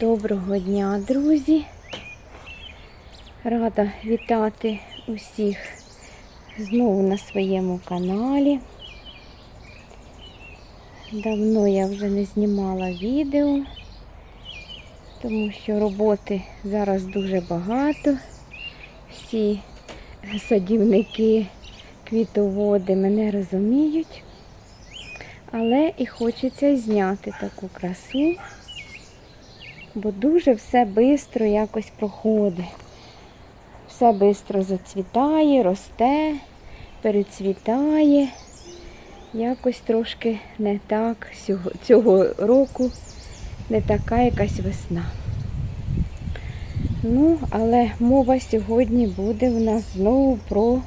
Доброго дня, друзі! Рада вітати усіх знову на своєму каналі. Давно я вже не знімала відео, тому що роботи зараз дуже багато. Всі садівники, квітоводи мене розуміють, але і хочеться зняти таку красу бо дуже все швидко якось проходить. Все швидко зацвітає, росте, перецвітає. Якось трошки не так цього, року, не така якась весна. Ну, але мова сьогодні буде в нас знову про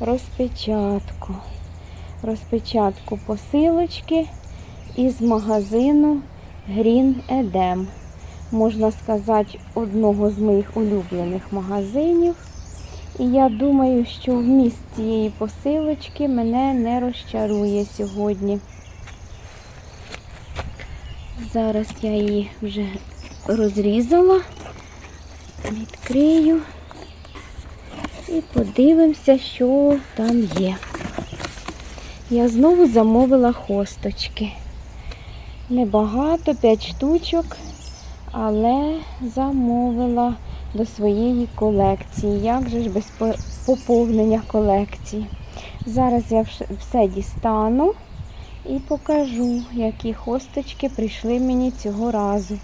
розпечатку. Розпечатку посилочки із магазину Green Edem можна сказати, одного з моїх улюблених магазинів. І я думаю, що вміст цієї посилочки мене не розчарує сьогодні. Зараз я її вже розрізала, відкрию і подивимося, що там є. Я знову замовила хосточки. Небагато, 5 штучок але замовила до своєї колекції. Як же ж без поповнення колекції? Зараз я все дістану і покажу, які хосточки прийшли мені цього разу.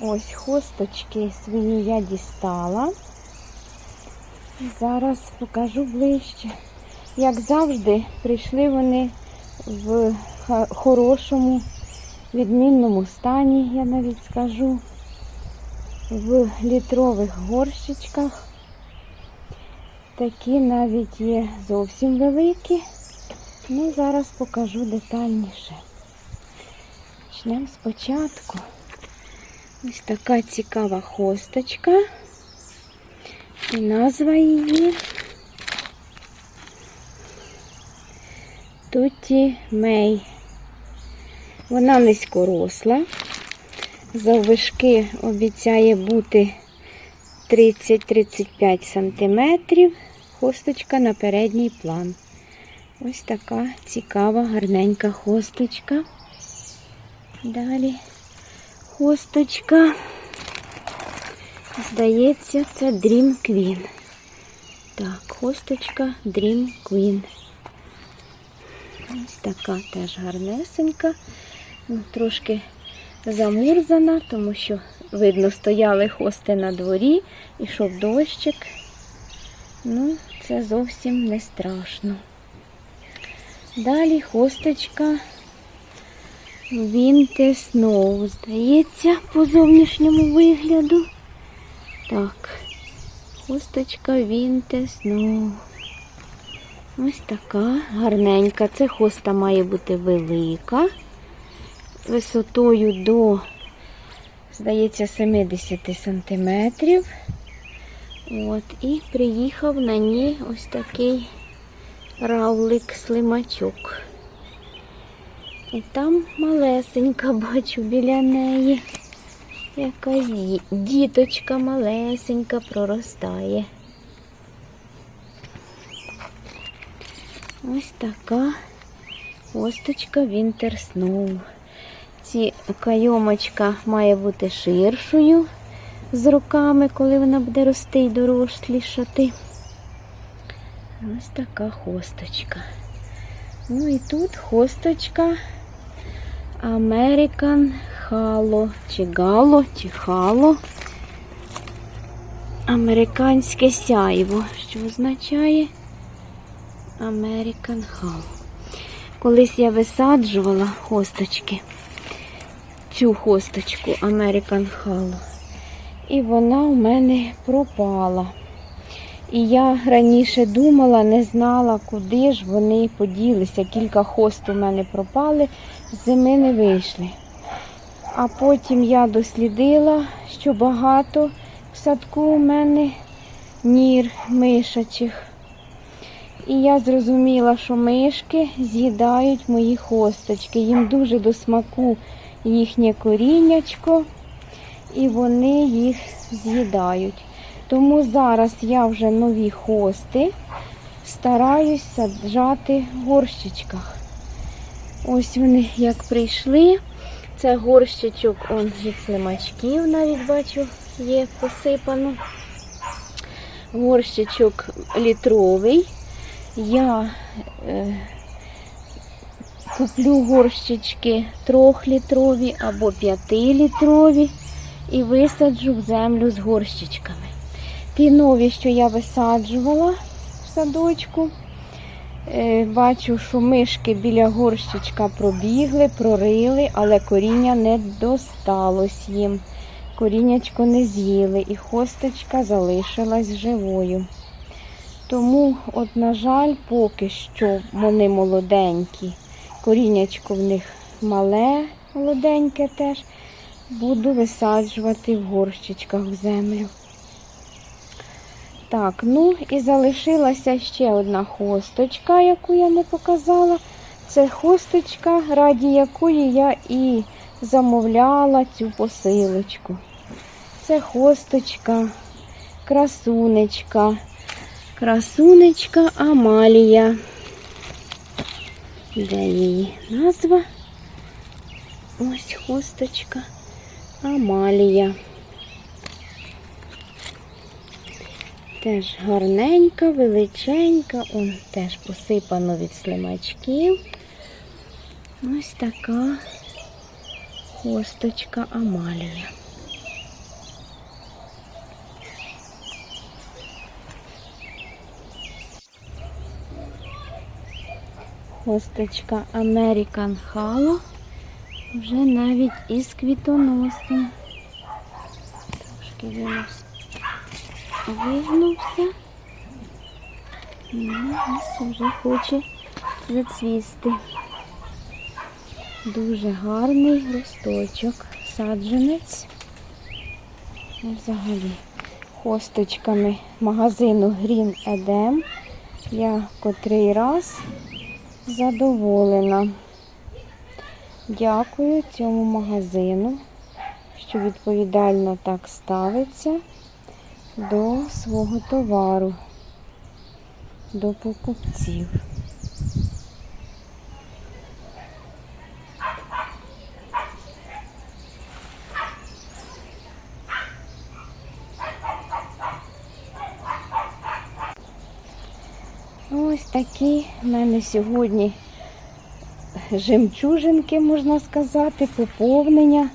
Ось хосточки свої я дістала. Зараз покажу ближче. Як завжди, прийшли вони в хорошому, відмінному стані, я навіть скажу, в літрових горщичках. Такі навіть є зовсім великі. Ну, зараз покажу детальніше. Почнемо спочатку. Ось така цікава хосточка. І назва її Туті Мей. Вона низькоросла. Заввишки обіцяє бути 30-35 см. Хосточка на передній план. Ось така цікава, гарненька хосточка. Далі хосточка. Здається, це Dream Queen. Так, хосточка Dream Queen. Ось така теж гарнесенька. Ну, Трошки замурзана, тому що, видно, стояли хости на дворі, ішов дощик. Ну, це зовсім не страшно. Далі хосточка Winter Snow, здається, по зовнішньому вигляду. Так, хосточка Winter Snow. Ось така гарненька. Це хоста має бути велика, висотою до, здається, 70 сантиметрів. От, І приїхав на ній ось такий равлик-слимачок. І там малесенька, бачу, біля неї. Якась діточка малесенька проростає. Ось така хосточка Winter Snow. Ці кайомочка має бути ширшою з руками, коли вона буде рости і дорослішати. Ось така хосточка. Ну і тут хосточка American Halo, чи Гало, чи Хало. Американське сяйво, що означає American Hall. Колись я висаджувала хосточки, цю хосточку American Hall. І вона у мене пропала. І я раніше думала, не знала, куди ж вони поділися. Кілька хост у мене пропали, зими не вийшли. А потім я дослідила, що багато в садку у мене нір мишачих. І я зрозуміла, що мишки з'їдають мої хосточки. Їм дуже до смаку їхнє коріннячко, і вони їх з'їдають. Тому зараз я вже нові хости стараюсь саджати в горщичках. Ось вони як прийшли. Це горщичок он, від слимачків, навіть бачу, є посипано. Горщичок літровий. Я е, куплю горщички трьохлітрові або п'ятилітрові і висаджу в землю з горщичками. Ті нові, що я висаджувала в садочку, е, бачу, що мишки біля горщичка пробігли, прорили, але коріння не досталось їм. Коріннячко не з'їли і хосточка залишилась живою. Тому, от, на жаль, поки що вони молоденькі. Коріннячко в них мале, молоденьке теж. Буду висаджувати в горщичках в землю. Так, ну і залишилася ще одна хосточка, яку я не показала. Це хосточка, раді якої я і замовляла цю посилочку. Це хосточка, красунечка, красунечка Амалія. Де її назва? Ось хусточка Амалія. Теж гарненька, величенька, он теж посипано від слимачків. Ось така хосточка Амалія. Хосточка American Halo. Вже навіть із квітоносом. Трошки він вигнувся. Ну, ось вже хоче зацвісти. Дуже гарний росточок, саджанець. Ну, Взагалі хосточками магазину Green Edem. Я котрий раз задоволена. Дякую цьому магазину, що відповідально так ставиться до свого товару, до покупців. Ось такі в мене сьогодні жемчужинки, можна сказати, поповнення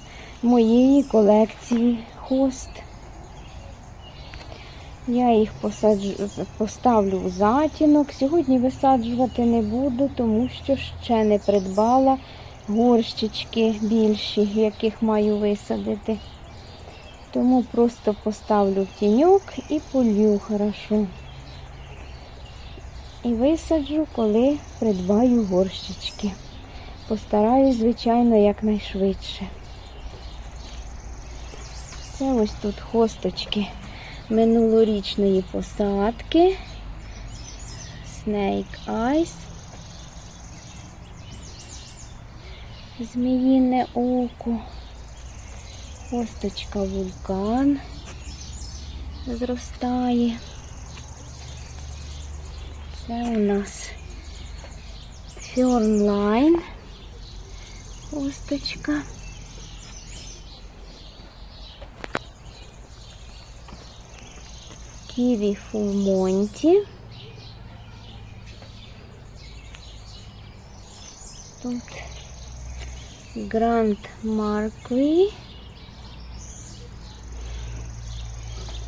моєї колекції хост. Я їх посаджу, поставлю в затінок. Сьогодні висаджувати не буду, тому що ще не придбала горщички більші, яких маю висадити. Тому просто поставлю в тіньок і полью хорошо. І висаджу, коли придбаю горщички. Постараюсь, звичайно, якнайшвидше. Це ось тут хосточки минулорічної посадки. Snake Eyes. Зміїне око. Хосточка вулкан зростає. Це у нас Фіорнлайн. Хосточка. Ківі Фулмонті. Тут Гранд Маркві.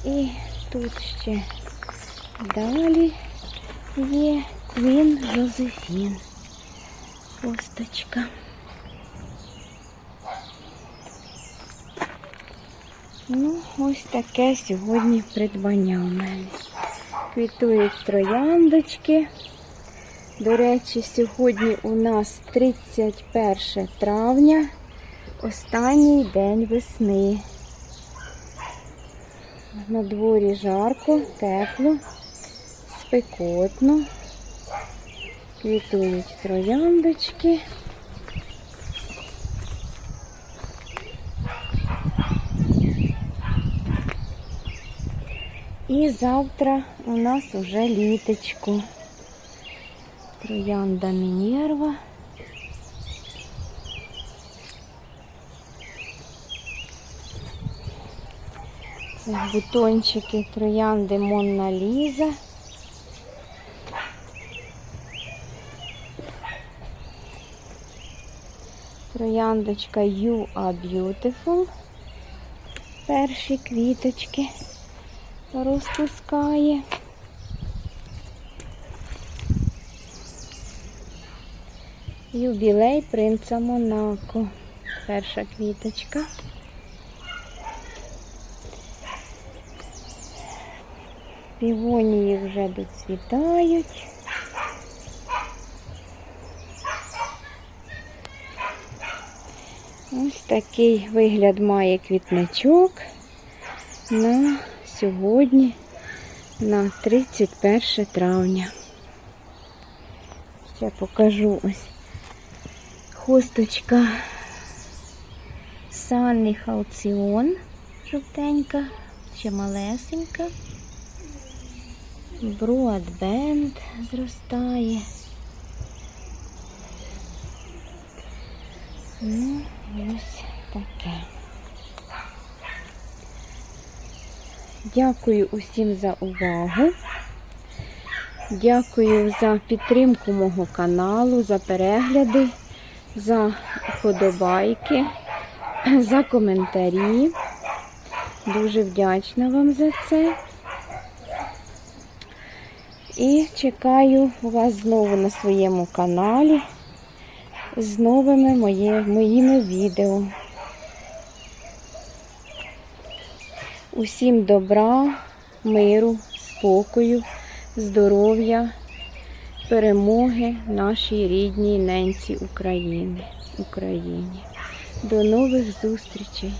І тут ще далі є Квін Жозефін. Косточка. Ну, ось таке сьогодні придбання у мене. Квітують трояндочки. До речі, сьогодні у нас 31 травня, останній день весни. На дворі жарко, тепло, спекотно. Квітують трояндочки. І завтра у нас уже літочко. Троянда Мінерва. Це бутончики троянди Монна Ліза. Трояндочка You are Beautiful. Перші квіточки розпускає. Юбілей принца Монако. Перша квіточка. Півонії вже доцвітають. Ось такий вигляд має квітничок на сьогодні, на 31 травня. Ще покажу ось хусточка Санний Халціон жовтенька, ще малесенька. Броадбенд зростає. Ну, ось таке. Дякую усім за увагу. Дякую за підтримку мого каналу, за перегляди, за вподобайки, за коментарі. Дуже вдячна вам за це. І чекаю вас знову на своєму каналі з новими моє, моїми відео. Усім добра, миру, спокою, здоров'я, перемоги нашій рідній ненці України. Україні. До нових зустрічей!